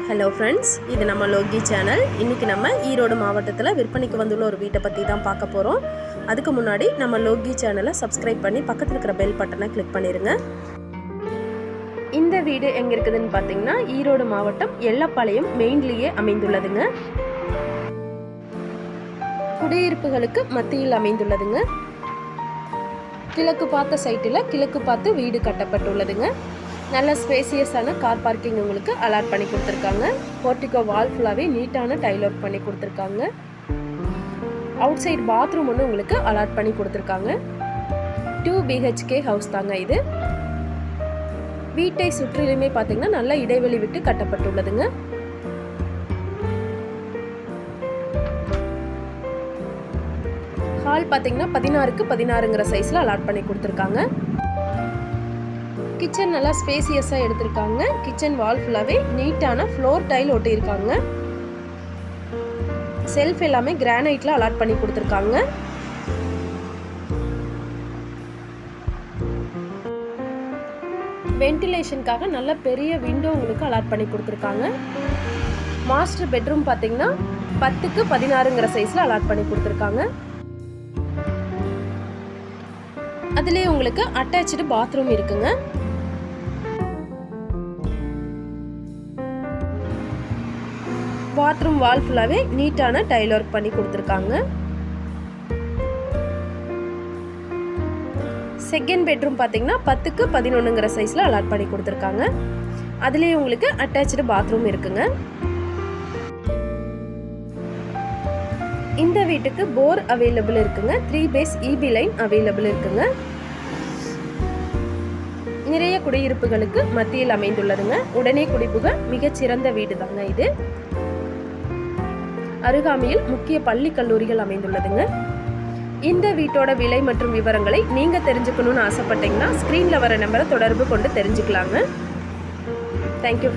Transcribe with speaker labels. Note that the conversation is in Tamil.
Speaker 1: ஹலோ ஃப்ரெண்ட்ஸ் இது நம்ம லோகி சேனல் இன்றைக்கி நம்ம ஈரோடு மாவட்டத்தில் விற்பனைக்கு வந்துள்ள ஒரு வீட்டை பற்றி தான் பார்க்க போகிறோம் அதுக்கு முன்னாடி நம்ம லோகி சேனலை சப்ஸ்கிரைப் பண்ணி பக்கத்தில் இருக்கிற பெல் பட்டனை கிளிக் பண்ணிடுங்க இந்த வீடு எங்கே இருக்குதுன்னு பார்த்தீங்கன்னா ஈரோடு மாவட்டம் எல்லப்பாளையம் மெயின்லேயே அமைந்துள்ளதுங்க. குடியிருப்புகளுக்கு மத்தியில் அமைந்துள்ளதுங்க. கிழக்கு பார்த்த சைட்டில் கிழக்கு பார்த்து வீடு கட்டப்பட்டுள்ளதுங்க. நல்ல ஸ்பேசியஸான கார் பார்க்கிங் உங்களுக்கு அலாட் பண்ணி கொடுத்துருக்காங்க. போர்ட்டிகோ வால் ஃபுல்லாகவே நீட்டான டைல் ஒர்க் பண்ணி கொடுத்துருக்காங்க. அவுட் சைடு பாத்ரூம் ஒன்று உங்களுக்கு அலாட் பண்ணி கொடுத்துருக்காங்க. டூ பிஹெச்கே ஹவுஸ் தாங்க இது. வீட்டை சுற்றிலுமே பார்த்தீங்கன்னா நல்ல இடைவெளி விட்டு கட்டப்பட்டுள்ளதுங்க. ஹால் பார்த்தீங்கன்னா பதினாறுக்கு பதினாறுங்கிற சைஸில் அலாட் பண்ணி கொடுத்துருக்காங்க. கிச்சன் நல்லா ஸ்பேசியஸாக எடுத்திருக்காங்க. கிச்சன் வால் ஃபுல்லாகவே நீட்டான ஃப்ளோர் டைல் ஒட்டியிருக்காங்க. செல்ஃப் எல்லாமே கிரானைட்டில் அலாட் பண்ணி கொடுத்துருக்காங்க. வென்டிலேஷனுக்காக நல்ல பெரிய விண்டோ உங்களுக்கு அலாட் பண்ணி கொடுத்துருக்காங்க. மாஸ்டர் பெட்ரூம் பார்த்தீங்கன்னா பத்துக்கு பதினாறுங்கிற சைஸில் அலாட் பண்ணி கொடுத்துருக்காங்க. அதுலேயே உங்களுக்கு அட்டாச்சு பாத்ரூம் இருக்குங்க. பாத்ரூம் வால் ஃபுல்லாகவே நீட்டான டைல் ஒர்க் பண்ணி கொடுத்துருக்காங்க. செகண்ட் பெட்ரூம் பார்த்தீங்கன்னா பத்துக்கு பதினொன்றுங்கிற சைஸில் அலாட் பண்ணி கொடுத்துருக்காங்க. அதுலேயே உங்களுக்கு அட்டாச்சு பாத்ரூம் இருக்குங்க. இந்த வீட்டுக்கு போர் அவைலபிள் இருக்குங்க. Three phase EB line available இருக்குங்க. நிறைய குடியிருப்புகளுக்கு மத்தியில் அமைந்துள்ளதுங்க. உடனே குடிபுக மிகச்சிறந்த வீடு தாங்க இது. அருகாமையில் முக்கிய பள்ளி கல்லூரிகள் அமைந்துள்ளதுங்க. இந்த வீட்டோட விலை மற்றும் விவரங்களை நீங்கள் தெரிஞ்சுக்கணும்னு ஆசைப்பட்டீங்கன்னா ஸ்க்ரீனில் வர நம்பரை தொடர்பு கொண்டு தெரிஞ்சுக்கலாங்க. தேங்க்யூ